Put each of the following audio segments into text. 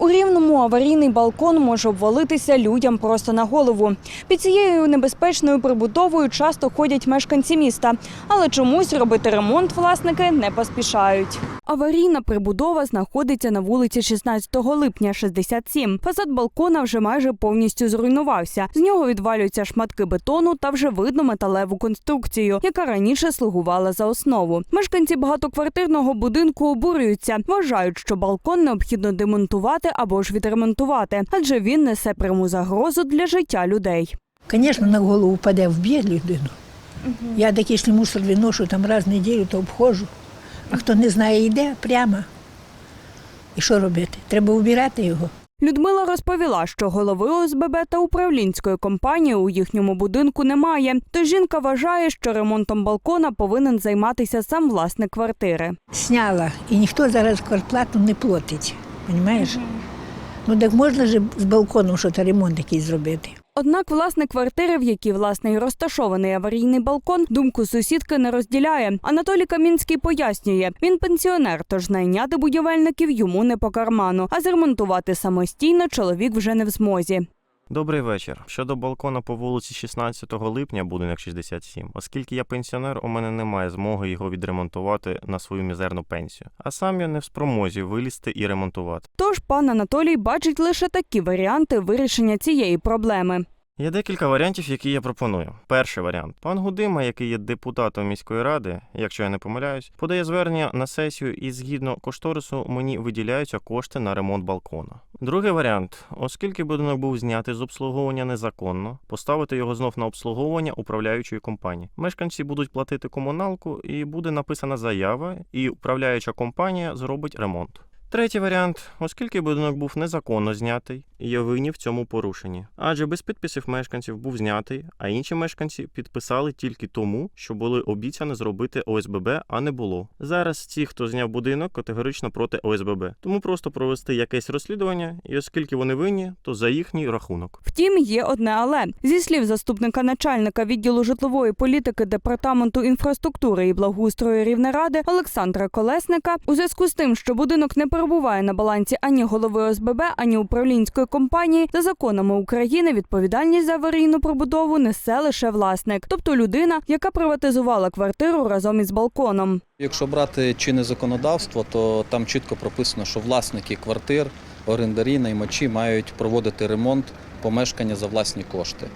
У рівному аварійний балкон може обвалитися людям просто на голову. Під цією небезпечною прибудовою часто ходять мешканці міста, але чомусь робити ремонт власники не поспішають. Аварійна прибудова знаходиться на вулиці 16 липня, 67. Фасад балкона вже майже повністю зруйнувався. З нього відвалюються шматки бетону та вже видно металеву конструкцію, яка раніше слугувала за основу. Мешканці багатоквартирного будинку обурюються, вважають, що балкон необхідно демонтувати або ж відремонтувати, адже він несе пряму загрозу для життя людей. Звісно, на голову впаде, вб'є людину. Я так, якщо мусор виношу там раз в неділю, то обходжу. А хто не знає, йде прямо. І що робити? Треба убирати його. Людмила розповіла, що голови ОСББ та управлінської компанії у їхньому будинку немає. Тож жінка вважає, що ремонтом балкона повинен займатися сам власник квартири. Сняла, і ніхто зараз квартплату не платить. Розумієш? Ну так можна ж з балконом щось ремонт якийсь зробити. Однак власник квартири, в якій власне і розташований аварійний балкон, думку сусідки не розділяє. Анатолій Камінський пояснює, він пенсіонер, тож найняти будівельників йому не по карману, а зремонтувати самостійно чоловік вже не в змозі. Добрий вечір. Щодо балкона по вулиці 16 липня, будинок 67. Оскільки я пенсіонер, у мене немає змоги його відремонтувати на свою мізерну пенсію. А сам я не в спромозі вилізти і ремонтувати. Тож пан Анатолій бачить лише такі варіанти вирішення цієї проблеми. Є декілька варіантів, які я пропоную. Перший варіант: пан Гудима, який є депутатом міської ради, якщо я не помиляюсь, подає звернення на сесію і згідно кошторису мені виділяються кошти на ремонт балкона. Другий варіант: оскільки будинок був знятий з обслуговування незаконно, поставити його знов на обслуговування управляючої компанії. Мешканці будуть платити комуналку, і буде написана заява, і управляюча компанія зробить ремонт. Третій варіант, оскільки будинок був незаконно знятий, є винні в цьому порушенні. Адже без підписів мешканців був знятий, а інші мешканці підписали тільки тому, що були обіцяні зробити ОСББ, а не було. Зараз ті, хто зняв будинок, категорично проти ОСББ. Тому просто провести якесь розслідування, і оскільки вони винні, то за їхній рахунок. Втім, є одне але зі слів заступника начальника відділу житлової політики департаменту інфраструктури і благоустрою Рівнеради Олександра Колесника, у зв'язку з тим, що будинок не перебуває на балансі ані голови ОСББ, ані управлінської компанії, за законами України відповідальність за аварійну пробудову несе лише власник, тобто людина, яка приватизувала квартиру разом із балконом. Якщо брати чинне законодавство, то там чітко прописано, що власники квартир, орендарі, наймачі мають проводити ремонт помешкання за власні кошти.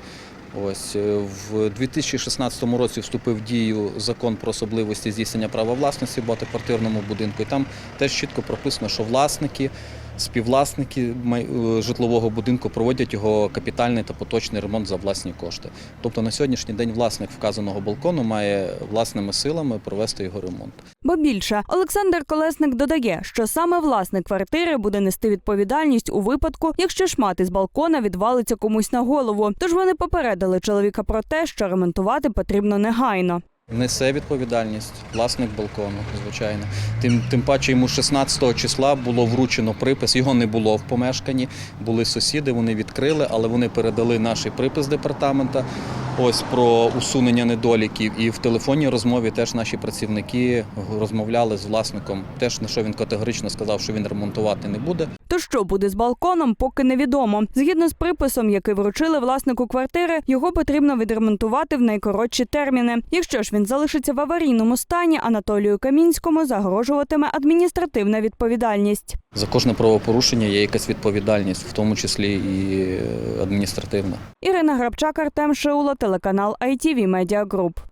Ось е, в 2016 році вступив в дію закон про особливості здійснення права власності в багатоквартирному будинку. І там теж чітко прописано, що власники, співвласники е, житлового будинку проводять його капітальний та поточний ремонт за власні кошти. Тобто на сьогоднішній день власник вказаного балкону має власними силами провести його ремонт. Бо більше Олександр Колесник додає, що саме власник квартири буде нести відповідальність у випадку, якщо шмат із балкона відвалиться комусь на голову. Тож вони попередили чоловіка про те, що ремонтувати потрібно негайно. Несе відповідальність власник балкону, звичайно. Тим, тим паче йому 16 числа було вручено припис. Його не було в помешканні. Були сусіди, вони відкрили, але вони передали наш припис департамента. Ось про усунення недоліків. І в телефонній розмові теж наші працівники розмовляли з власником. Теж на що він категорично сказав, що він ремонтувати не буде. То що буде з балконом, поки невідомо. Згідно з приписом, який вручили власнику квартири, його потрібно відремонтувати в найкоротші терміни. Якщо ж він залишиться в аварійному стані, Анатолію Камінському загрожуватиме адміністративна відповідальність. За кожне правопорушення є якась відповідальність, в тому числі і е, адміністративна. Ірина Грабчак, Артем Шиуло, телеканал ITV Media Group.